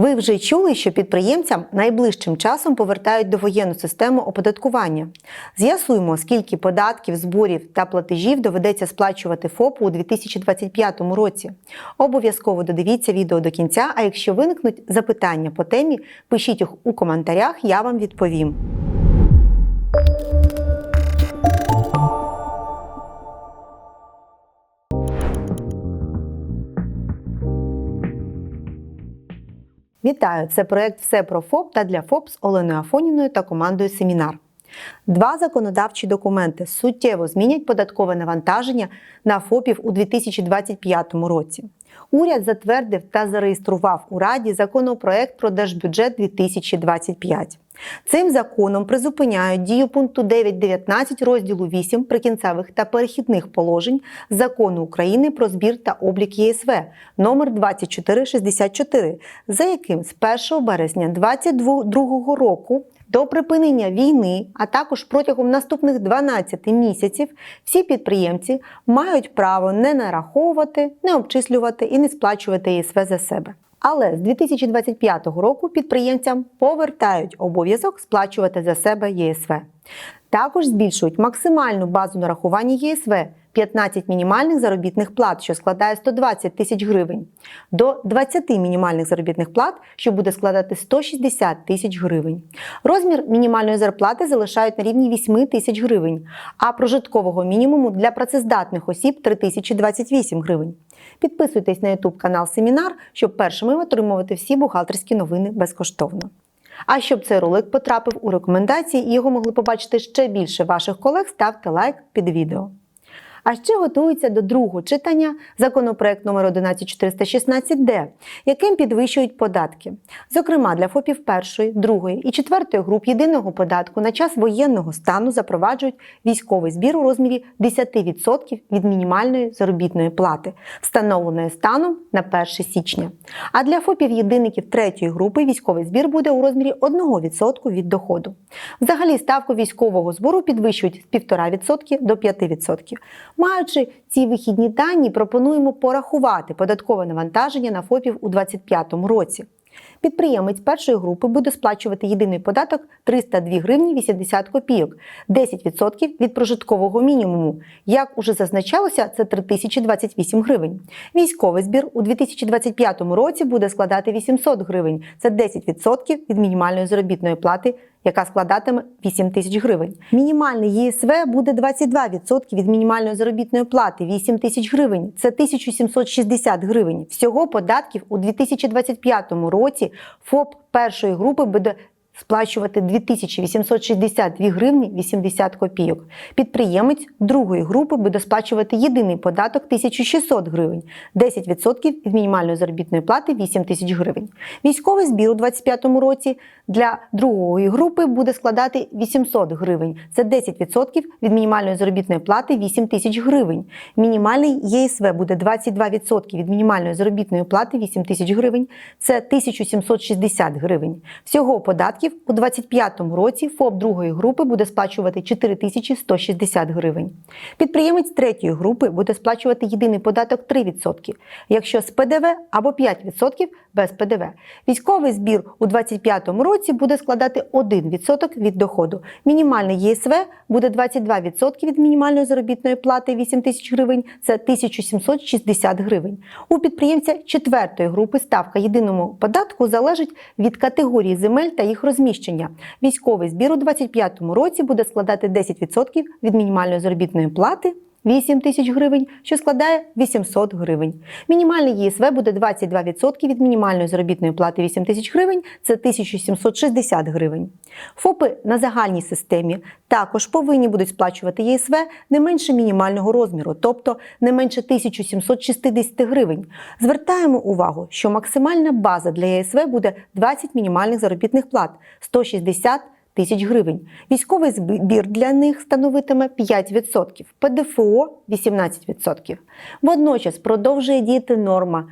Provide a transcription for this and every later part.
Ви вже чули, що підприємцям найближчим часом повертають довоєнну систему оподаткування. З'ясуємо, скільки податків, зборів та платежів доведеться сплачувати ФОПу у 2025 році. Обов'язково додивіться відео до кінця. А якщо виникнуть запитання по темі, пишіть їх у коментарях, я вам відповім. Вітаю! Це проект Все про ФОП та для ФОП з Оленою Афоніною та командою Семінар. Два законодавчі документи суттєво змінять податкове навантаження на ФОПів у 2025 році. Уряд затвердив та зареєстрував у Раді законопроект про держбюджет 2025. Цим законом призупиняють дію пункту 9.19 розділу 8 прикінцевих та перехідних положень закону України про збір та облік ЄСВ номер 2464, за яким з 1 березня 2022 року до припинення війни, а також протягом наступних 12 місяців, всі підприємці мають право не нараховувати, не обчислювати і не сплачувати ЄСВ за себе. Але з 2025 року підприємцям повертають обов'язок сплачувати за себе ЄСВ. Також збільшують максимальну базу нарахування ЄСВ 15 мінімальних заробітних плат, що складає 120 тисяч гривень, до 20 мінімальних заробітних плат, що буде складати 160 тисяч гривень. Розмір мінімальної зарплати залишають на рівні 8 тисяч гривень, а прожиткового мінімуму для працездатних осіб 3028 гривень. Підписуйтесь на YouTube канал Семінар, щоб першими отримувати всі бухгалтерські новини безкоштовно. А щоб цей ролик потрапив у рекомендації і його могли побачити ще більше ваших колег, ставте лайк під відео. А ще готується до другого читання законопроект номер 11416Д, яким підвищують податки. Зокрема, для ФОПів першої, другої і четвертої груп єдиного податку на час воєнного стану запроваджують військовий збір у розмірі 10% від мінімальної заробітної плати, встановленої станом на 1 січня. А для ФОПів єдиників третьої групи військовий збір буде у розмірі 1% від доходу. Взагалі ставку військового збору підвищують з 1,5% до 5%. Маючи ці вихідні дані, пропонуємо порахувати податкове навантаження на ФОПів у 2025 році. Підприємець першої групи буде сплачувати єдиний податок 302 гривні 80 копійок, 10% від прожиткового мінімуму. Як уже зазначалося, це 3028 гривень. Військовий збір у 2025 році буде складати 800 гривень, це 10% від мінімальної заробітної плати яка складатиме 8 тисяч гривень. Мінімальний ЄСВ буде 22% від мінімальної заробітної плати 8 тисяч гривень. Це 1760 гривень. Всього податків у 2025 році ФОП першої групи буде сплачувати 2862 гривні 80 копійок. Підприємець другої групи буде сплачувати єдиний податок 1600 гривень, 10% від мінімальної заробітної плати 8 тисяч гривень. Військовий збір у 2025 році для другої групи буде складати 800 гривень. Це 10% від мінімальної заробітної плати 8 тисяч гривень. Мінімальний ЄСВ буде 22% від мінімальної заробітної плати 8 тисяч гривень. Це 1760 гривень. Всього податків у 2025 році ФОП другої групи буде сплачувати 4160 гривень. Підприємець третьої групи буде сплачувати єдиний податок 3%, якщо з ПДВ або 5% без ПДВ. Військовий збір у 2025 році буде складати 1% від доходу. Мінімальний ЄСВ буде 22% від мінімальної заробітної плати 8 тисяч гривень, це 1760 гривень. У підприємця четвертої групи ставка єдиному податку залежить від категорії земель та їх розміщення. Військовий збір у 2025 році буде складати 10% від мінімальної заробітної плати. 8 тисяч гривень, що складає 800 гривень. Мінімальний ЄСВ буде 22% від мінімальної заробітної плати 8 тисяч гривень, це 1760 гривень. ФОПи на загальній системі також повинні будуть сплачувати ЄСВ не менше мінімального розміру, тобто не менше 1760 гривень. Звертаємо увагу, що максимальна база для ЄСВ буде 20 мінімальних заробітних плат 160 гривень тисяч гривень. Військовий збір для них становитиме 5%, ПДФО 18%. Водночас продовжує діяти норма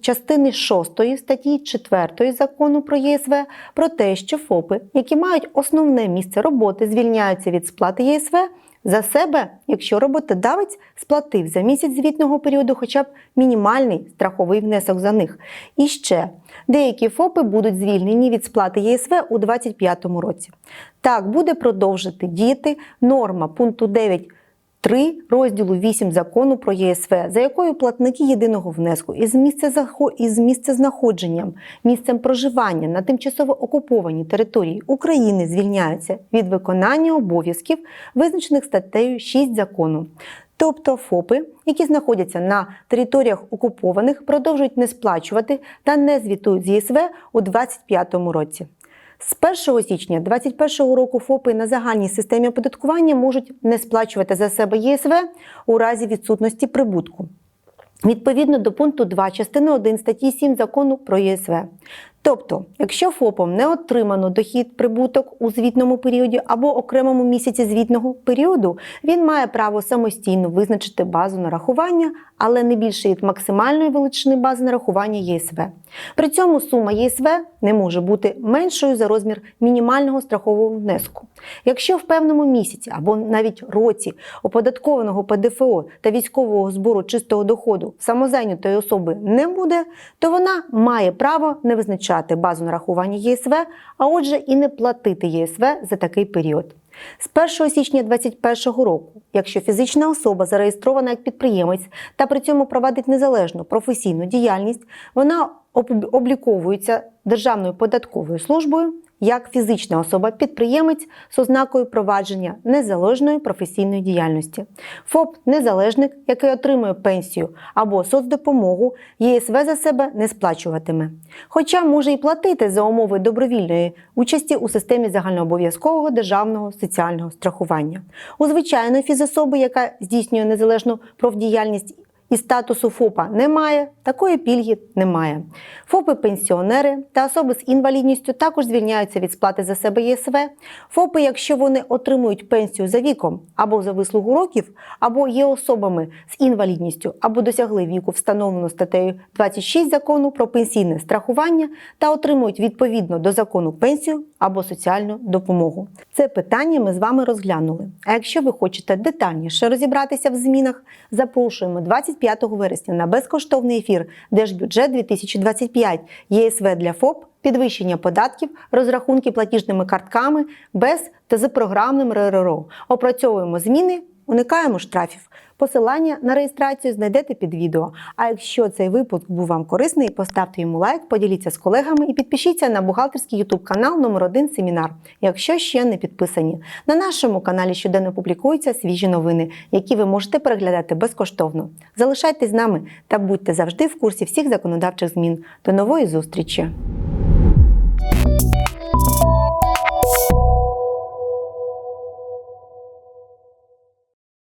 частини 6 статті 4 закону про ЄСВ про те, що ФОПи, які мають основне місце роботи, звільняються від сплати ЄСВ за себе, якщо роботодавець сплатив за місяць звітного періоду хоча б мінімальний страховий внесок за них. І ще деякі ФОПи будуть звільнені від сплати ЄСВ у 2025 році. Так буде продовжити діяти норма пункту 9 3 розділу 8 закону про ЄСВ, за якою платники єдиного внеску із місця із місцезнаходженням, місцем проживання на тимчасово окупованій території України звільняються від виконання обов'язків, визначених статтею 6 закону. Тобто ФОПи, які знаходяться на територіях окупованих, продовжують не сплачувати та не звітують з ЄСВ у 2025 році. З 1 січня 2021 року ФОПи на загальній системі оподаткування можуть не сплачувати за себе ЄСВ у разі відсутності прибутку. Відповідно до пункту 2 частини 1 статті 7 закону про ЄСВ. Тобто, якщо ФОПом не отримано дохід прибуток у звітному періоді або окремому місяці звітного періоду, він має право самостійно визначити базу нарахування, але не більше від максимальної величини бази нарахування ЄСВ. При цьому сума ЄСВ не може бути меншою за розмір мінімального страхового внеску. Якщо в певному місяці або навіть році оподаткованого ПДФО та військового збору чистого доходу самозайнятої особи не буде, то вона має право не визначати базу нарахування ЄСВ, а отже і не платити ЄСВ за такий період. З 1 січня 2021 року, якщо фізична особа зареєстрована як підприємець та при цьому провадить незалежну професійну діяльність, вона обліковується Державною податковою службою як фізична особа-підприємець з ознакою провадження незалежної професійної діяльності. ФОП незалежник, який отримує пенсію або соцдопомогу, ЄСВ за себе не сплачуватиме. Хоча може і платити за умови добровільної участі у системі загальнообов'язкового державного соціального страхування. У звичайної фізособи, яка здійснює незалежну профдіяльність і статусу ФОПа немає, такої пільги немає. ФОПи-пенсіонери та особи з інвалідністю також звільняються від сплати за себе ЄСВ. ФОПи, якщо вони отримують пенсію за віком або за вислугу років, або є особами з інвалідністю, або досягли віку, встановленого статтею 26 закону про пенсійне страхування та отримують відповідно до закону пенсію або соціальну допомогу. Це питання ми з вами розглянули. А якщо ви хочете детальніше розібратися в змінах, запрошуємо 25 вересня на безкоштовний ефір Держбюджет 2025 ЄСВ для ФОП. Підвищення податків, розрахунки платіжними картками без та з програмним РРО. Опрацьовуємо зміни, уникаємо штрафів. Посилання на реєстрацію знайдете під відео. А якщо цей випуск був вам корисний, поставте йому лайк, поділіться з колегами і підпишіться на бухгалтерський YouTube канал номер 1 Семінар, якщо ще не підписані. На нашому каналі щоденно публікуються свіжі новини, які ви можете переглядати безкоштовно. Залишайтесь з нами та будьте завжди в курсі всіх законодавчих змін. До нової зустрічі!